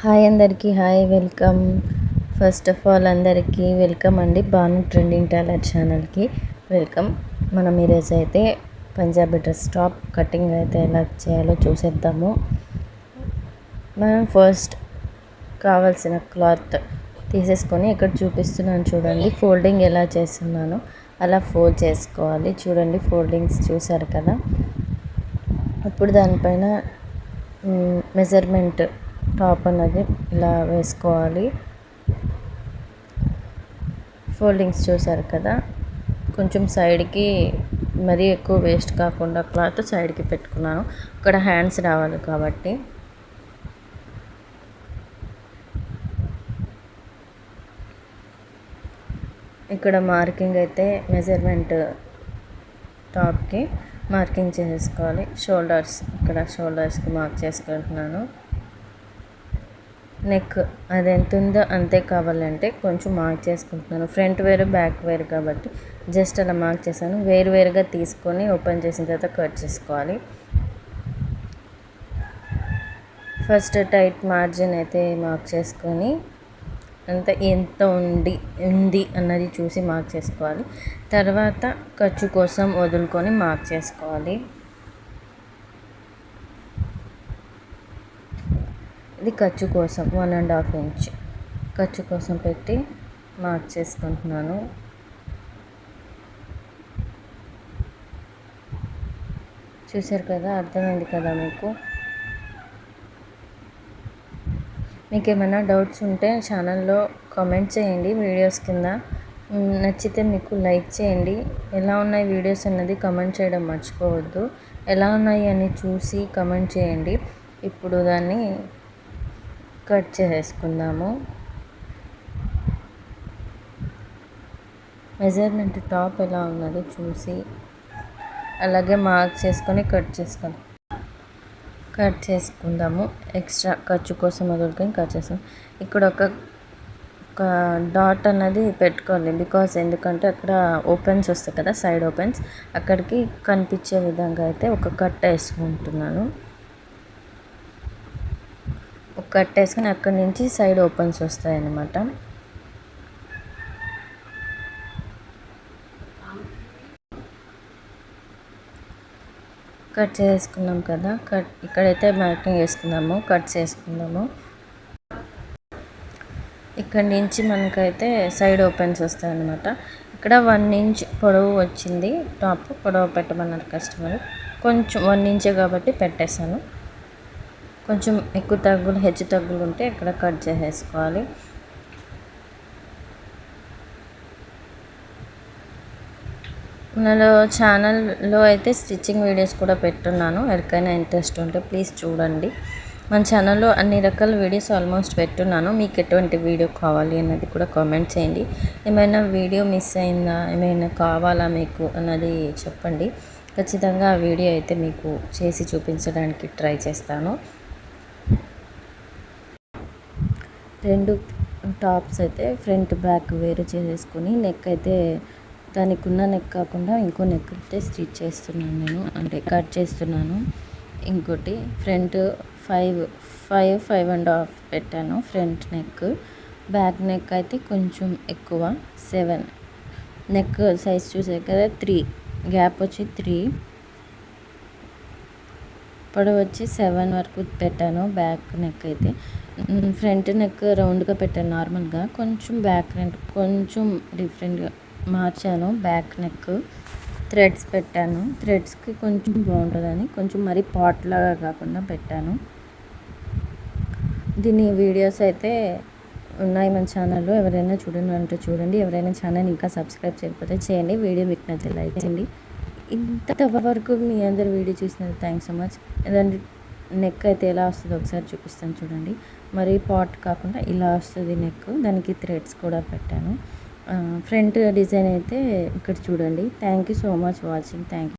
Hi అందరికీ hi welcome. First of all అందరికీ welcome అండి బాను ట్రెండింగ్ టాలర్ ఛానల్కి. వెల్కమ్. మనం ఈరోజు అయితే పంజాబీ డ్రెస్ టాప్ కటింగ్ అయితే ఎలా చేయాలో చూసేద్దాము. మనం ఫస్ట్ కావాల్సిన క్లాత్ తీసేసుకొని ఇక్కడ చూపిస్తున్నాను చూడండి. ఫోల్డింగ్ ఎలా చేస్తున్నాను అలా ఫోల్డ్ చేసుకోవాలి. చూడండి ఫోల్డింగ్స్ చూసారు కదా. ఇప్పుడు దానిపైన మెజర్మెంట్ టాప్ అన్నది ఇలా వేసుకోవాలి. ఫోల్డింగ్స్ చూసారు కదా? కొంచెం సైడ్కి మరీ ఎక్కువ వేస్ట్ కాకుండా క్లాత్ సైడ్కి పెట్టుకున్నాను. ఇక్కడ హ్యాండ్స్ రావాలి కాబట్టి. ఇక్కడ మార్కింగ్ అయితే మెజర్మెంట్ టాప్కి మార్కింగ్ చేసుకోవాలి. షోల్డర్స్ ఇక్కడ షోల్డర్స్కి మార్క్ చేసుకుంటున్నాను. నెక్ అది ఎంత ఉందో అంతే కావాలంటే కొంచెం మార్క్ చేసుకుంటున్నాను. ఫ్రంట్ వేరు బ్యాక్ వేరు కాబట్టి జస్ట్ అలా మార్క్ చేశాను. వేరు వేరుగా తీసుకొని ఓపెన్ చేసిన తర్వాత కట్ చేసుకోవాలి. ఫస్ట్ టైట్ మార్జిన్ అయితే మార్క్ చేసుకొని అంత ఎంత ఉండి ఉంది అన్నది చూసి మార్క్ చేసుకోవాలి. తర్వాత ఖర్చు కోసం వదులుకొని మార్క్ చేసుకోవాలి. ఇది ఖర్చు కోసం వన్ అండ్ హాఫ్ ఇంచ్ ఖర్చు కోసం పెట్టి మార్క్ చేసుకుంటున్నాను చూసారు కదా అర్థమైంది కదా మీకు? మీకు ఏమైనా డౌట్స్ ఉంటే ఛానల్లో కామెంట్ చేయండి వీడియోస్ కింద. నచ్చితే మీకు లైక్ చేయండి. ఎలా ఉన్నాయి వీడియోస్ అన్నది కమెంట్ చేయడం మర్చిపోవద్దు. ఎలా ఉన్నాయి అని చూసి కమెంట్ చేయండి. ఇప్పుడు దాన్ని కట్ చేసేసుకుందాము. మెజర్మెంట్ టాప్ ఎలా ఉన్నదో చూసి అలాగే మార్క్ చేసుకొని కట్ చేసుకొని కట్ చేసుకుందాము. ఎక్స్ట్రా ఖర్చు కోసం వదులుకొని కట్ చేస్తాం. ఇక్కడ ఒక ఒక డాట్ అన్నది పెట్టుకోవాలి బికాస్ ఎందుకంటే అక్కడ ఓపెన్స్ వస్తాయి కదా సైడ్ ఓపెన్స్. అక్కడికి కనిపించే విధంగా అయితే ఒక కట్ వేసుకుంటున్నాను. ఒక కట్ అక్కడి నుంచి సైడ్ ఓపెన్స్ వస్తాయి అన్నమాట కట్ చేసుకున్నాం కదా కట్ ఇక్కడైతే మ్యాకింగ్ వేసుకున్నాము కట్ చేసుకున్నాము ఇక్కడ నుంచి మనకైతే సైడ్ ఓపెన్స్ వస్తాయి అన్నమాట ఇక్కడ వన్ ఇంచ్ పొడవు వచ్చింది టాప్ పొడవు పెట్టమన్నారు కస్టమర్. కొంచెం వన్ ఇంచే కాబట్టి పెట్టేశాను. కొంచెం ఎక్కువ తగ్గులు హెచ్చు తగ్గులు ఉంటే ఇక్కడ కట్ చేసేసుకోవాలి. నాలో ఛానల్లో అయితే స్టిచ్చింగ్ వీడియోస్ కూడా పెట్టున్నాను. ఎవరికైనా ఇంట్రెస్ట్ ఉంటే ప్లీజ్ చూడండి. మన ఛానల్లో అన్ని రకాల వీడియోస్ ఆల్మోస్ట్ పెట్టున్నాను. మీకు ఎటువంటి వీడియో కావాలి అన్నది కూడా కామెంట్ చేయండి. ఏమైనా వీడియో మిస్ అయిందా? ఏమైనా కావాలా మీకు అన్నది చెప్పండి. ఖచ్చితంగా ఆ వీడియో అయితే మీకు చేసి చూపించడానికి ట్రై చేస్తాను. రెండు టాప్స్ అయితే ఫ్రంట్ బ్యాక్ వేరు చేసేసుకొని నెక్ అయితే దానికి ఉన్న నెక్ కాకుండా ఇంకో నెక్ అయితే స్టిచ్ చేస్తున్నాను నేను. అంటే కట్ చేస్తున్నాను. ఇంకోటి front five five five and half పెట్టాను ఫ్రంట్ నెక్ బ్యాక్ నెక్ అయితే కొంచెం ఎక్కువ సెవెన్ నెక్ సైజ్ చూసే కదా త్రీ గ్యాప్ వచ్చి త్రీ పొడవు వచ్చి సెవెన్ వరకు పెట్టాను బ్యాక్ నెక్ అయితే. ఫ్రంట్ నెక్ రౌండ్గా పెట్టాను నార్మల్గా. కొంచెం బ్యాక్ నెక్ కొంచెం డిఫరెంట్గా మార్చాను బ్యాక్ నెక్. థ్రెడ్స్ పెట్టాను. థ్రెడ్స్కి కొంచెం బాగుంటుందని కొంచెం మరీ పాట్లాగా కాకుండా పెట్టాను. దీని వీడియోస్ అయితే ఉన్నాయి మన ఛానల్లో. ఎవరైనా చూడండి అంటే చూడండి. ఎవరైనా ఛానల్ ఇంకా సబ్స్క్రైబ్ చేయకపోతే చేయండి. వీడియో మీకు నచ్చే లైక్ చేయండి. ఇంతవరకు మీ అందరు వీడియో చూసినందుకు థ్యాంక్స్ సో మచ్ ఏదంటే నెక్ అయితే ఎలా వస్తుందో ఒకసారి చూపిస్తాను చూడండి. మరి పాట్ కాకుండా ఇలా వస్తుంది నెక్ దానికి థ్రెడ్స్ కూడా పెట్టాను. ఫ్రంట్ డిజైన్ అయితే ఇక్కడ చూడండి. Thank you so much watching thank you